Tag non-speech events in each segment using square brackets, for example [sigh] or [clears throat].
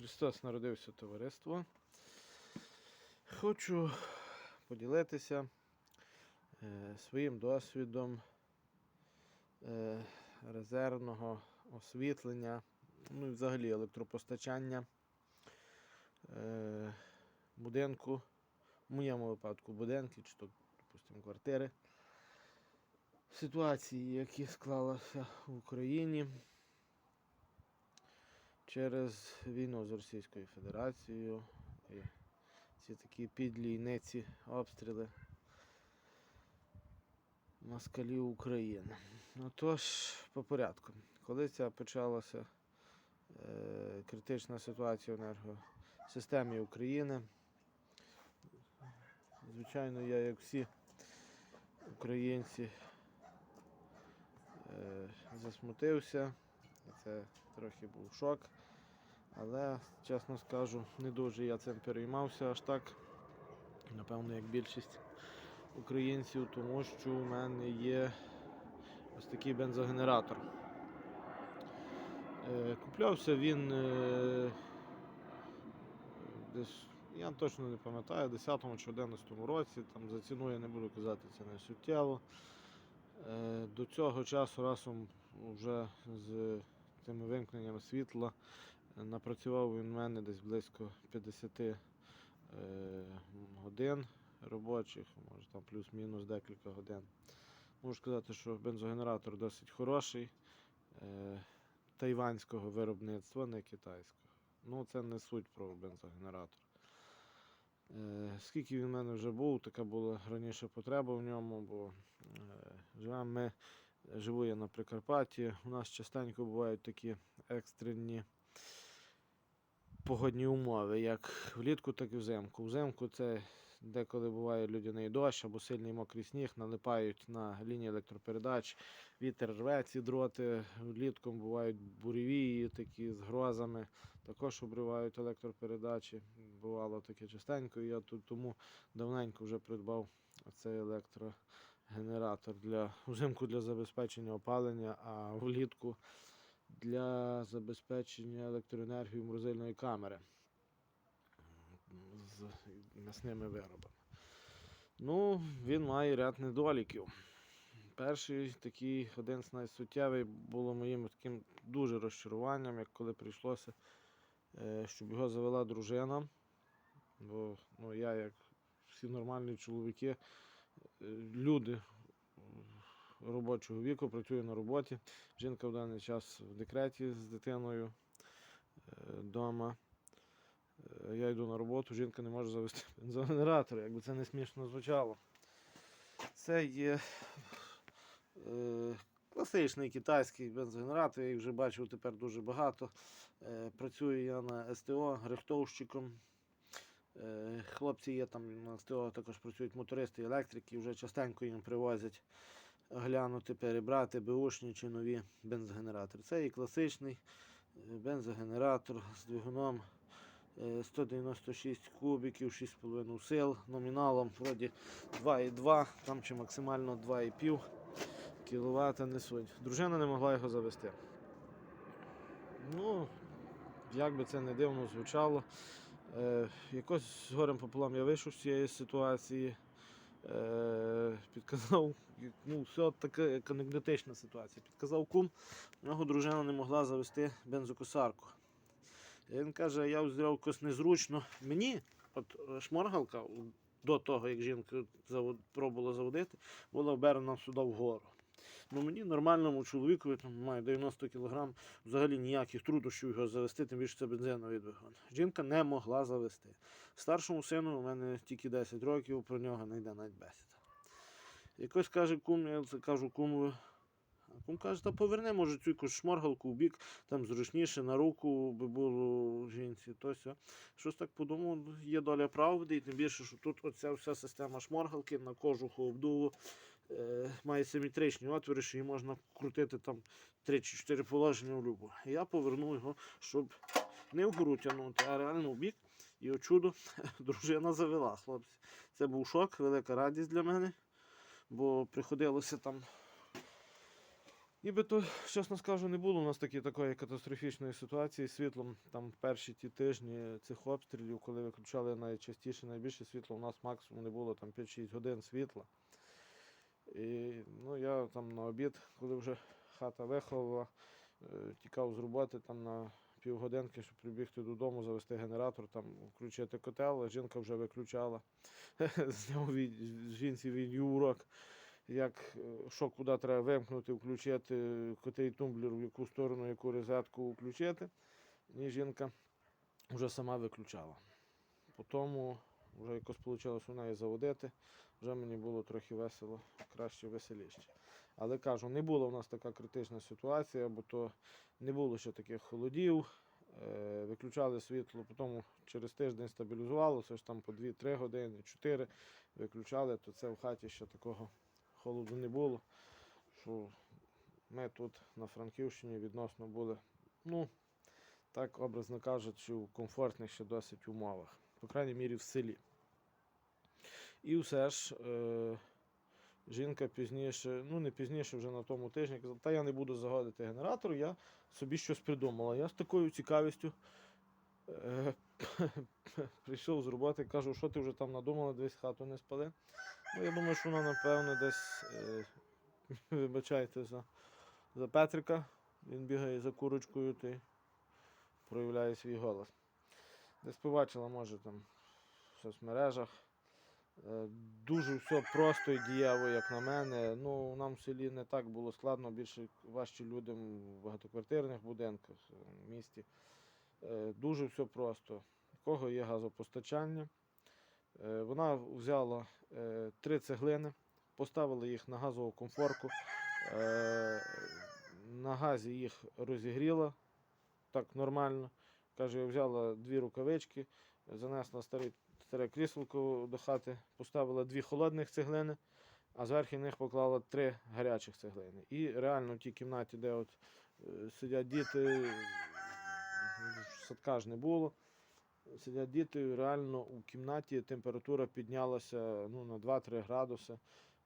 Христос народився товариство. Хочу поділитися е, своїм досвідом е, резервного освітлення, ну і взагалі електропостачання е, будинку, в моєму випадку будинки, чи то, допустимо, квартири. Ситуації, які склалися в Україні через війну з Російською Федерацією і ці такі підлі ниці обстріли москалів України. Ну тож, по порядку. Коли ця почалася е, критична ситуація в енергосистемі України, звичайно, я, як всі українці, е, засмутився. Це трохи був шок. Але, чесно скажу, не дуже я цим переймався аж так. Напевно, як більшість українців, тому що у мене є ось такий бензогенератор. Е, Куплявся він е, десь, я точно не пам'ятаю, 10 чи 11 році, там за ціну я не буду казати, це не суттєво. Е, До цього часу разом вже з тими вимкненнями світла напрацював він в мене десь близько 50 е, годин робочих, може там плюс-мінус декілька годин. Можу сказати, що бензогенератор досить хороший, е, тайванського виробництва, не китайського. Ну, це не суть про бензогенератор. Е, Скільки він в мене вже був, така була раніше потреба в ньому, бо живемо ми, живу я на Прикарпатті. У нас частенько бувають такі екстрені погодні умови, як влітку, так і взимку. Взимку це деколи буває людяний дощ або сильний мокрий сніг, налипають на лінії електропередач, вітер рве ці дроти. Влітком бувають буревії такі з грозами, також обривають електропередачі. Бувало таке частенько. Я тут тому давненько вже придбав цей електрогенератор для взимку для забезпечення опалення, а влітку для забезпечення електроенергії морозильної камери з м'ясними виробами. Ну, він має ряд недоліків. Перший такий один з найсуттєвий було моїм таким дуже розчаруванням, як коли прийшлося, е, щоб його завела дружина. Бо ну, я, як всі нормальні чоловіки, е, люди робочого віку, працюю на роботі. Жінка в даний час в декреті з дитиною вдома. Я йду на роботу, жінка не може завести [laughs] бензогенератор, якби це не смішно звучало. Це є е, класичний китайський бензогенератор, я їх вже бачив тепер дуже багато. Е, працюю я на СТО грехтовщиком. Е, хлопці є там на СТО, також працюють мотористи, електрики, вже частенько їм привозять глянути, перебрати беушні чи нові бензогенератори. Це і класичний е, бензогенератор з двигуном е, 196 кубиків, 6,5 сил, номіналом вроді 2,2, там чи максимально 2,5 кВт несуть. Дружина не могла його завести. Ну, як би це не дивно звучало. Е, якось з горем пополам я вийшов з цієї ситуації. Е, підказав, ну, все така анекдотична ситуація. Підказав кум, у нього дружина не могла завести бензокосарку. І він каже, я взяв якось незручно. Мені, от шморгалка, до того, як жінка завод, пробувала заводити, була вберена сюди вгору. Ну мені нормальному чоловікові там має 90 кг, взагалі ніяких труднощів його завести, тим більше це бензиновий двигун. Жінка не могла завести. Старшому сину у мене тільки 10 років, про нього не йде навіть бесіда. Якось каже кум, я це кажу кумові. А кум каже, та поверни, може, цю якусь шморгалку в бік, там зручніше на руку би було жінці. То сьо. Щось так подумав, є доля правди, і тим більше, що тут оця вся система шморгалки на кожуху обдуву має симетричні отвори, що її можна крутити там 3 чи 4 положення в любу. Я повернув його, щоб не вгору тягнути, а реально в бік. І от чудо, [laughs] дружина завела, хлопці. Це був шок, велика радість для мене, бо приходилося там Нібито, чесно скажу, не було у нас такі, такої катастрофічної ситуації з світлом. Там перші ті тижні цих обстрілів, коли виключали найчастіше, найбільше світло, у нас максимум не було там 5-6 годин світла. І ну, я там на обід, коли вже хата виховала, е, тікав з роботи там на півгодинки, щоб прибігти додому, завести генератор, там включити котел, а жінка вже виключала. [laughs] Зняв жінці відеоурок, як е, що куди треба вимкнути, включити, котрий тумблер, в яку сторону, яку розетку включити. І жінка вже сама виключала. Потім вже якось вийшло у неї заводити. Вже мені було трохи весело, краще веселіше. Але кажу, не була в нас така критична ситуація, бо то не було ще таких холодів. Е, виключали світло, потім через тиждень стабілізувалося ж там по 2-3 години, 4 виключали, то це в хаті ще такого холоду не було. Що ми тут на Франківщині відносно були, ну, так образно кажучи, в комфортних ще досить умовах, по крайній мірі в селі. І все ж е, жінка пізніше, ну не пізніше, вже на тому тижні казала, та я не буду загодити генератор, я собі щось придумала. Я з такою цікавістю е, [laughs] прийшов з роботи, кажу, що ти вже там надумала, десь хату не спали. Ну, я думаю, що вона, напевно, десь, е, вибачайте за, за Петрика. Він бігає за курочкою, ти проявляє свій голос. Десь побачила, може, там в соцмережах. Е, Дуже все просто і дієво, як на мене. Ну, нам в селі не так було складно, більше важче людям в багатоквартирних будинках, в місті. Е, Дуже все просто. У кого є газопостачання. Е, Вона взяла три цеглини, поставила їх на газову комфорку. На газі їх розігріла так нормально. Каже, взяла дві рукавички, занесла старий старе кріселко до хати, поставила дві холодних цеглини, а зверху них поклала три гарячих цеглини. І реально в тій кімнаті, де от е, сидять діти, садка ж не було. Сидять діти, реально у кімнаті температура піднялася ну, на 2-3 градуси.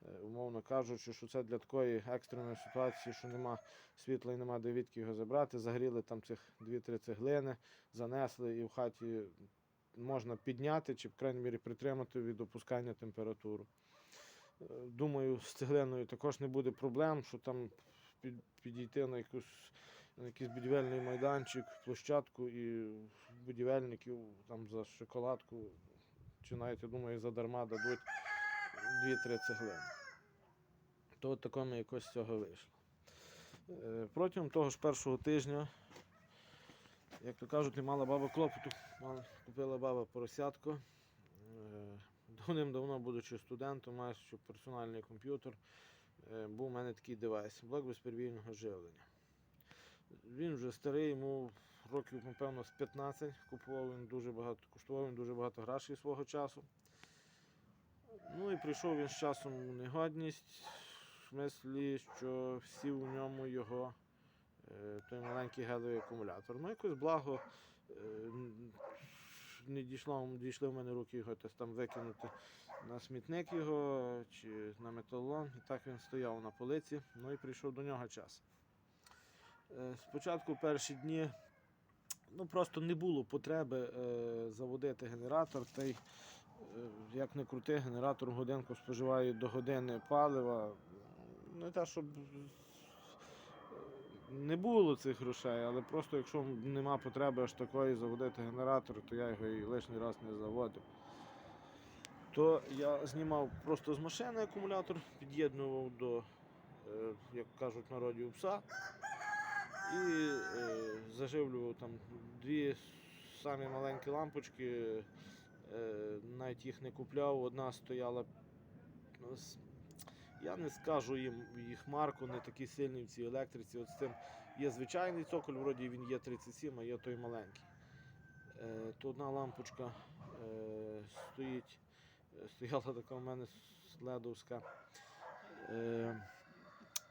Е, Умовно кажучи, що це для такої екстреної ситуації, що нема світла і нема де відки його забрати. Загріли там цих 2-3 цеглини, занесли і в хаті можна підняти чи, в крайній мірі, притримати від опускання температуру. Е, Думаю, з цеглиною також не буде проблем, що там підійти на, якусь, на якийсь будівельний майданчик, площадку і будівельників там за шоколадку, чи навіть, я думаю, задарма дадуть 2-3 цеглини. То от такому якось з цього вийшло. Е, Протягом того ж першого тижня як то кажуть, мала баба клопоту. Купила баба поросятко. Е, Давним-давно, будучи студентом, маючи персональний комп'ютер, е, був у мене такий девайс блок безперебійного живлення. Він вже старий, йому років, напевно, з 15 купував він дуже багато, коштував він дуже багато грошей свого часу. Ну і прийшов він з часом у негодність, в смислі, що всі в ньому його е, той маленький гелевий акумулятор. Ну, якось благо е, не дійшло, дійшли в мене руки його десь там викинути на смітник його чи на металолом. І так він стояв на полиці, ну і прийшов до нього час. Е, Спочатку перші дні ну, просто не було потреби заводити генератор. Та й, як не крути, генератор годинку споживає до години палива. Не те, щоб не було цих грошей, але просто якщо нема потреби аж такої заводити генератор, то я його і лишній раз не заводив. То я знімав просто з машини акумулятор, під'єднував до, е, як кажуть в народі, у пса і е, заживлював там дві самі маленькі лампочки, е, навіть їх не купляв, одна стояла. ну, Я не скажу їм їх марку, не такі сильні в цій електриці. От з цим є звичайний цоколь, вроді він є 37, а є той маленький. Е, то одна лампочка е, стоїть, е, стояла [laughs] така у мене следовська. Е,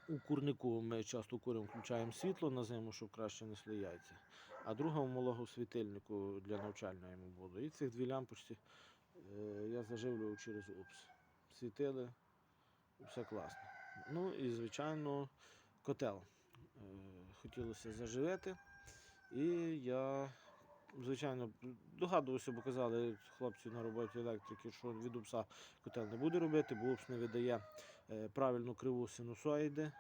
у курнику ми часто куримо, включаємо світло на зиму, щоб краще несли яйця. А друга в малого світильнику для навчального йому було. І цих дві лампочки е, я заживлював через УПС. Світили, все класно. Ну і, звичайно, котел. хотілося заживити. І я, звичайно, догадувався, бо казали хлопці на роботі електрики, що від упса котел не буде робити, бо упс не видає е, правильну криву синусоїди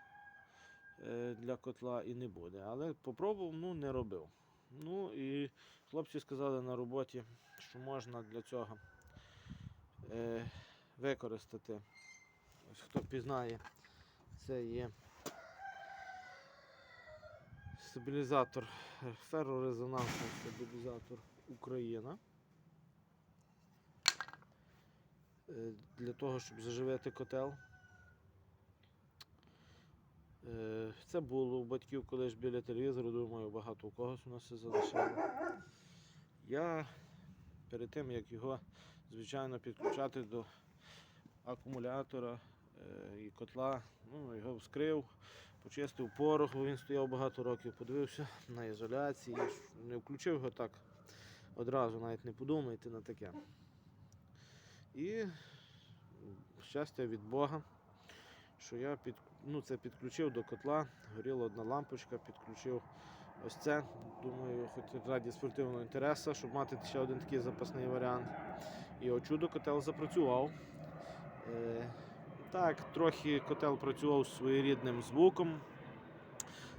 е, для котла і не буде. Але попробував, ну не робив. Ну і хлопці сказали на роботі, що можна для цього е, використати. Ось хто пізнає, це є стабілізатор, е, феррорезонансний стабілізатор Україна. Е, Для того, щоб заживити котел. Е, Це було у батьків колись біля телевізору, думаю, багато у когось у нас це залишило. Я перед тим, як його, звичайно, підключати до акумулятора і котла, ну, його вскрив, почистив порох, бо він стояв багато років, подивився на ізоляції, не включив його так одразу, навіть не подумайте на таке. І щастя від Бога, що я під, ну, це підключив до котла, горіла одна лампочка, підключив ось це. Думаю, хоч раді спортивного інтересу, щоб мати ще один такий запасний варіант. І от чудо котел запрацював. Так, трохи котел працював своєрідним звуком.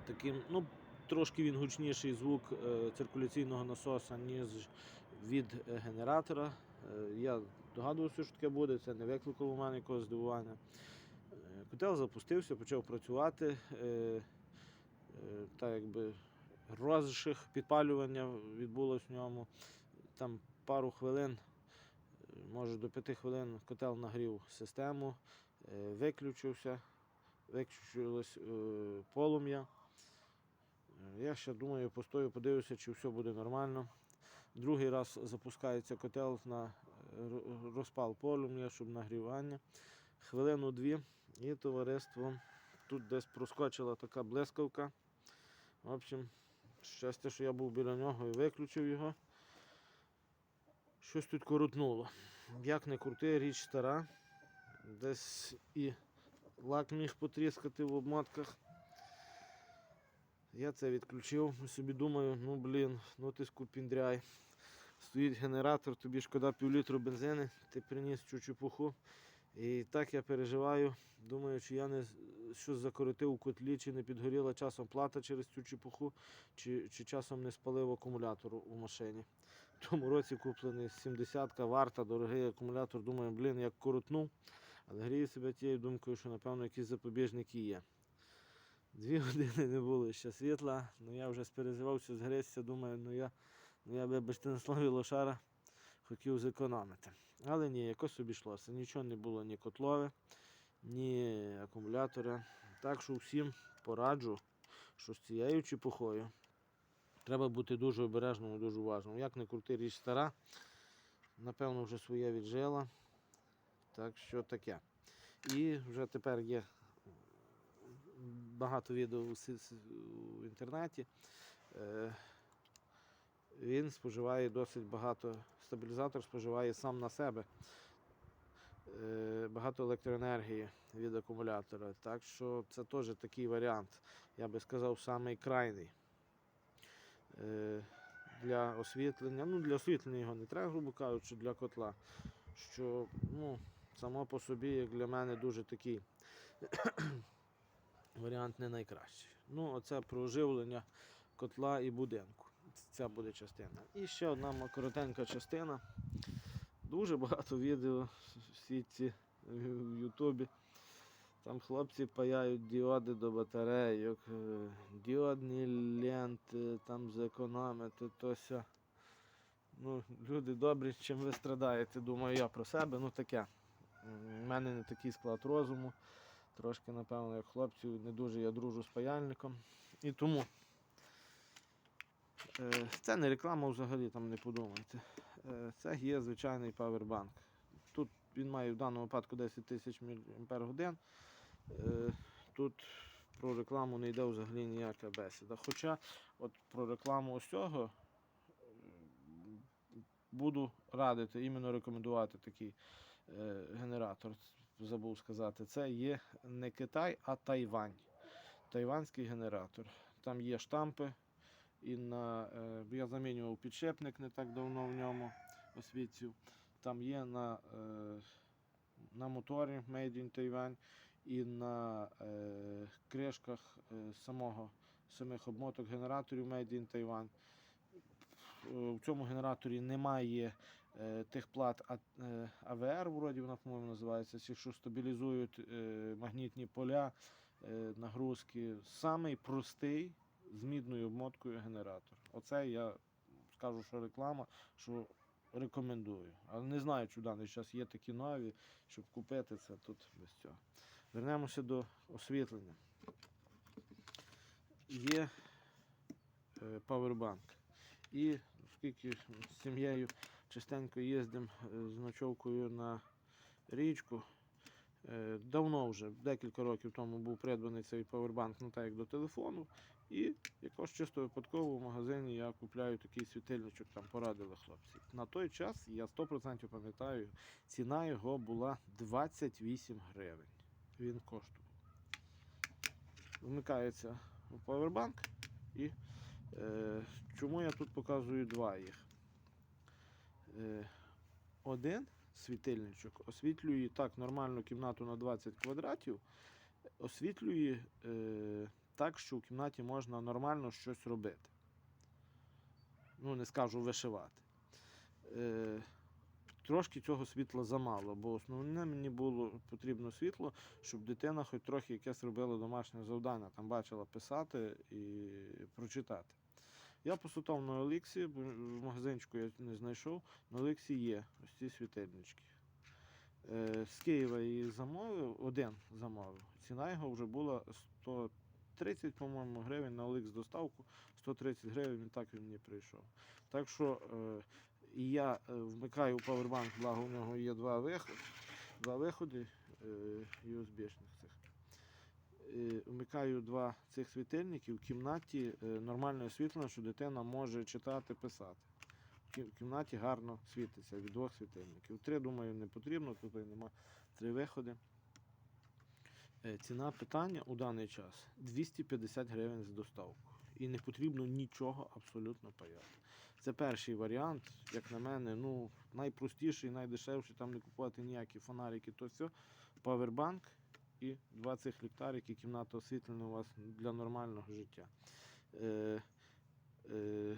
Таким, ну, трошки він гучніший звук е, циркуляційного насоса, ніж від е, генератора. Е, я догадувався, що таке буде, це не викликало у мене якогось здивування. Котел запустився, почав працювати. Так якби розших підпалювання відбулось в ньому. Там пару хвилин, може до п'яти хвилин котел нагрів систему, виключився, виключилось е, полум'я. Е, Я ще думаю, постою, подивлюся, чи все буде нормально. Другий раз запускається котел на е, розпал полум'я, щоб нагрівання. Хвилину-дві і товариство. Тут десь проскочила така блискавка. В общем, щастя, що я був біля нього і виключив його. Щось тут коротнуло. Як не крути, річ стара. Десь і лак міг потріскати в обмотках. Я це відключив собі думаю, ну блін, ну ти скупіндряй. Стоїть генератор, тобі шкода півлітру бензини, ти приніс цю чепуху. І так я переживаю, думаю, чи я не щось закоротив у котлі, чи не підгоріла часом плата через цю чепуху, чи, чи часом не спалив акумулятор у машині. В тому році куплений 70-ка варта, дорогий акумулятор. Думаю, блін, як коротнув. Але грію себе тією думкою, що напевно якісь запобіжники є. Дві [laughs] години не було ще світла, ну я вже сперезивався, згрезся, думаю, ну я, ну я вибачте на слові лошара хотів зекономити. Але ні, якось обійшлося. Нічого не було ні котлове, ні акумулятора. Так що всім пораджу, що з цією чепухою треба бути дуже обережним і дуже уважним. Як не крути річ стара, напевно, вже своє віджила. Так що таке. І вже тепер є багато відео у інтернеті. Е, Він споживає досить багато. Стабілізатор споживає сам на себе е, багато електроенергії від акумулятора. Так що це теж такий варіант, я би сказав, самий крайний. Е, Для освітлення. Ну, для освітлення його не треба, грубо кажучи, для котла. Що ну, само по собі, як для мене, дуже такий [clears throat] варіант не найкращий. Ну, оце про оживлення котла і будинку. Ця буде частина. І ще одна коротенька частина. Дуже багато відео в сітці в Ютубі. Там хлопці паяють діоди до батарейок, е, діодні ленти, там зекономити, то ся. Ну, люди добрі, чим ви страдаєте, думаю я про себе. Ну таке. У мене не такий склад розуму. Трошки, напевно, як хлопців, не дуже я дружу з паяльником. І тому е, це не реклама взагалі, там не подумайте. Е, це є звичайний павербанк. Тут він має в даному випадку 10 тисяч мАч. Е, тут про рекламу не йде взагалі ніяка бесіда. Хоча от про рекламу ось цього буду радити, іменно рекомендувати такий е, генератор. Забув сказати, це є не Китай, а Тайвань. тайванський генератор. Там є штампи. І на, е, я замінював підшипник не так давно в ньому освітців. Там є на, е, на моторі Made in Taiwan і на е, кришках е, самого, самих обмоток генераторів Made in Taiwan. В цьому генераторі немає тих плат е, АВР, вроді вона, по-моєму, називається, ці, що стабілізують е, магнітні поля, е, нагрузки. Самий простий з мідною обмоткою генератор. Оце я скажу, що реклама, що рекомендую. Але не знаю, чи в даний час є такі нові, щоб купити це тут без цього. Вернемося до освітлення. Є е, павербанк. І оскільки з сім'єю частенько їздимо е, з ночовкою на річку. е, Давно вже, декілька років тому був придбаний цей павербанк, ну так як до телефону. І якось чисто випадково в магазині я купляю такий світильничок, там порадили хлопці. На той час, я 100% пам'ятаю, ціна його була 28 гривень. Він коштував. Вмикається павербанк і е, чому я тут показую два їх? Е, один світильничок освітлює так нормальну кімнату на 20 квадратів, освітлює е, так, що в кімнаті можна нормально щось робити. Ну, не скажу вишивати. Е, трошки цього світла замало, бо основне мені було потрібно світло, щоб дитина хоч трохи якесь робила домашнє завдання, там бачила писати і прочитати. Я посутав на Оліксі, бо в магазинчику я не знайшов. На Оліксі є ось ці світильнички. Е, з Києва її замовив, один замовив. Ціна його вже була 130, по-моєму, гривень на Олікс доставку. 130 гривень, він так він мені прийшов. Так що е, я е, вмикаю павербанк, благо у нього є два виходи, два виходи USB-шних цих. Е, Вмикаю два цих світильників в кімнаті е, нормальне освітлення, що дитина може читати, писати. В кімнаті гарно світиться від двох світильників. Три, думаю, не потрібно, тут нема три виходи. Е, Ціна питання у даний час 250 гривень з доставкою. І не потрібно нічого абсолютно паяти. Це перший варіант, як на мене, ну, найпростіший, найдешевший, там не купувати ніякі фонарики, то все. Павербанк і два цих ліхтарики, кімната освітлена у вас для нормального життя. Е, е,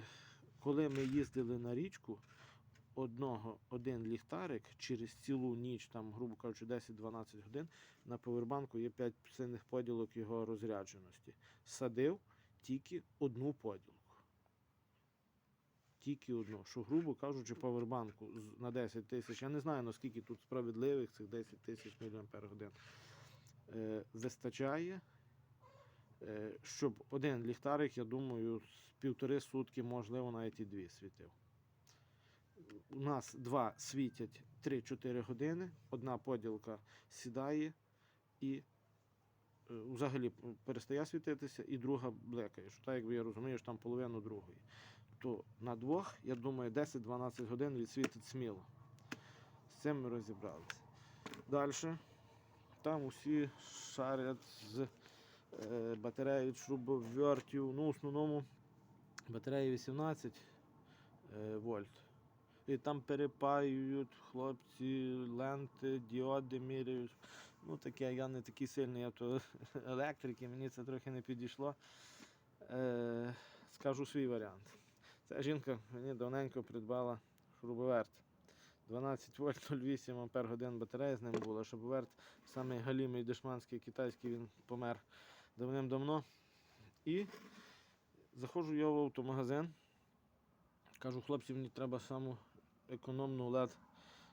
коли ми їздили на річку, одного, один ліхтарик через цілу ніч, там, грубо кажучи, 10-12 годин, на повербанку є 5 сильних поділок його розрядженості. Садив тільки одну поділку. Тільки одну. Що, грубо кажучи, повербанку на 10 тисяч. Я не знаю, наскільки тут справедливих цих 10 тисяч мАч. Е, вистачає, е, щоб один ліхтарик, я думаю, з півтори сутки, можливо, навіть і дві світив. У нас два світять 3-4 години, одна поділка сідає і е, взагалі перестає світитися, і друга блекає. Що так, якби я розумію, що там половину другої. То на двох, я думаю, 10-12 годин відсвітить сміло. З цим ми розібралися. Далі. Там усі шарять з е, батареї шрубовертів. Ну, в основному батареї 18 е, вольт. І там перепаюють хлопці, ленти, діоди міряють. Ну, таке, я не такий сильний авто електрик, і мені це трохи не підійшло. Е, скажу свій варіант. Ця жінка мені давненько придбала шрубоверт. 12 вольт 0,8 ампер годин батарея з ним була. Шрубоверт самий галімий дешманський китайський, він помер давним-давно. І заходжу я в автомагазин. Кажу, хлопці, мені треба саму економну LED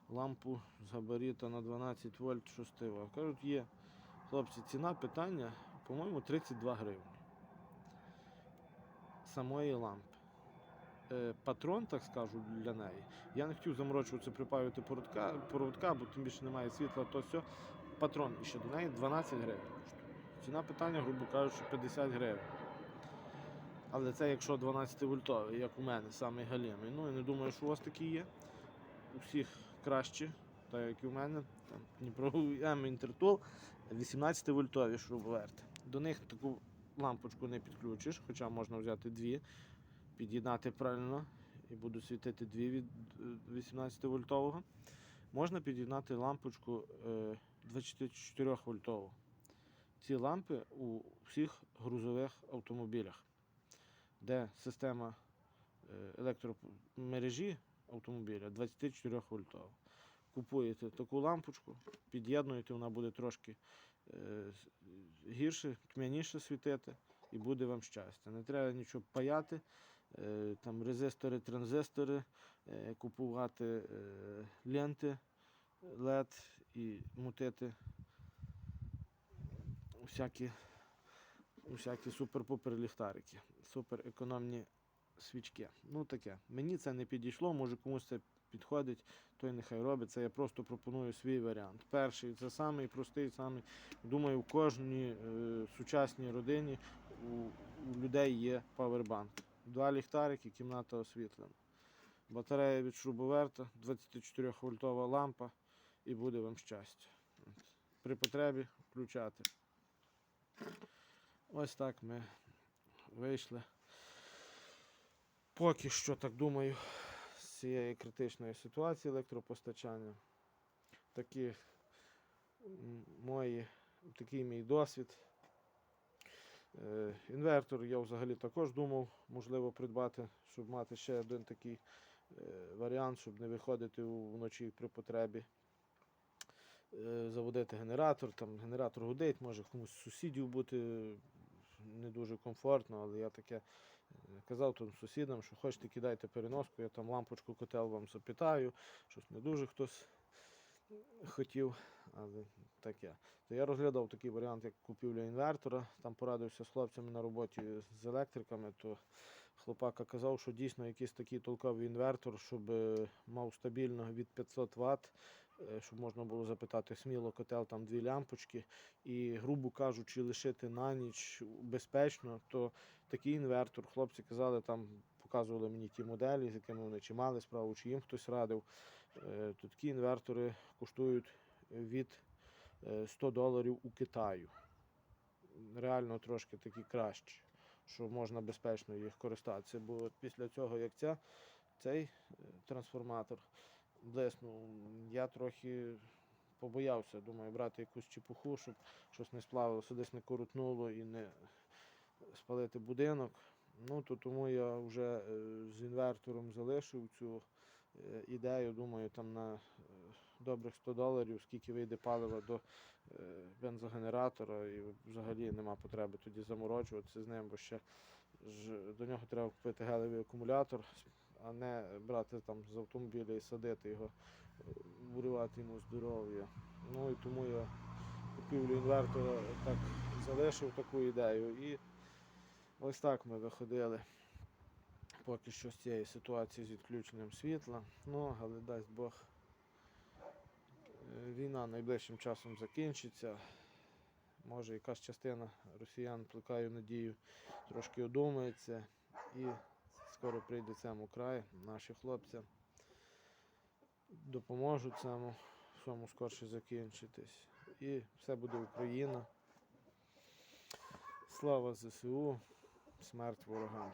лампу з габаріта на 12 вольт шостива. Кажуть, є. Хлопці, ціна питання, по-моєму, 32 гривні. Самої лампи. Е, патрон, так скажу, для неї. Я не хотів заморочуватися, припаювати проводка, проводка, бо тим більше немає світла, то все. Патрон і ще до неї 12 гривень коштує. Ціна питання, грубо кажучи, 50 гривень. Але це якщо 12 вольтовий, як у мене, самий галімий. Ну, я не думаю, що у вас такі є. У всіх краще, так як і у мене. Там Дніпро Інтертул 18 вольтові шрубоверти. До них таку лампочку не підключиш, хоча можна взяти дві, під'єднати правильно і будуть світити дві від 18 вольтового. Можна під'єднати лампочку е, 24 вольтову. Ці лампи у всіх грузових автомобілях, де система е, електромережі автомобіля 24 вольтова. Купуєте таку лампочку, під'єднуєте, вона буде трошки е, гірше, тьмяніше світити і буде вам щастя. Не треба нічого паяти, е, там резистори, транзистори, е, купувати е, ленти LED і мутити всякі, всякі супер-пупер ліхтарики, супер економні свічки. Ну таке. Мені це не підійшло, може комусь це підходить, той нехай робить. Це я просто пропоную свій варіант. Перший це самий простий, самий, думаю, у кожній е, сучасній родині у, у людей є павербанк. Два ліхтарики, кімната освітлена. Батарея від шрубоверта, 24 вольтова лампа і буде вам щастя. При потребі включати. Ось так ми вийшли. Поки що, так думаю, з цієї критичної ситуації електропостачання. Такі мої, такий мій досвід. Е, Інвертор я взагалі також думав, можливо, придбати, щоб мати ще один такий е, варіант, щоб не виходити вночі при потребі. Е, Заводити генератор, там генератор гудить, може комусь з сусідів бути не дуже комфортно, але я таке казав тут сусідам, що хочете кидайте переноску, я там лампочку котел вам запитаю, щось не дуже хтось хотів, але таке. То я розглядав такий варіант, як купівля інвертора. Там порадився з хлопцями на роботі з електриками, то хлопака казав, що дійсно якийсь такий толковий інвертор, щоб е, мав стабільно від 500 Вт, е, щоб можна було запитати сміло котел, там дві лямпочки, і, грубо кажучи, лишити на ніч безпечно, то такий інвертор, хлопці казали, там показували мені ті моделі, з якими вони чи мали справу, чи їм хтось радив. Е, То такі інвертори коштують від е, 100 доларів у Китаю. Реально трошки такі кращі, що можна безпечно їх користатися. Бо от після цього, як ця, цей е, трансформатор блеснув, я трохи побоявся, думаю, брати якусь чепуху, щоб щось не сплавилося, десь не коротнуло і не спалити будинок. Ну, то тому я вже е, з інвертором залишив цю е, ідею. Думаю, там на е, добрих 100 доларів, скільки вийде палива до е, бензогенератора, і взагалі нема потреби тоді заморочуватися з ним, бо ще ж до нього треба купити гелевий акумулятор, а не брати там з автомобіля і садити його, виривати йому здоров'я. Ну і тому я купівлю інвертора так залишив таку ідею. І ось так ми виходили поки що з цієї ситуації з відключенням світла. Ну, але дасть Бог. Війна найближчим часом закінчиться. Може, якась частина росіян, плекаю надію, трошки одумається і скоро прийде цьому край, наші хлопці допоможуть цьому всьому скорше закінчитись. І все буде Україна. Слава ЗСУ, смерть ворогам.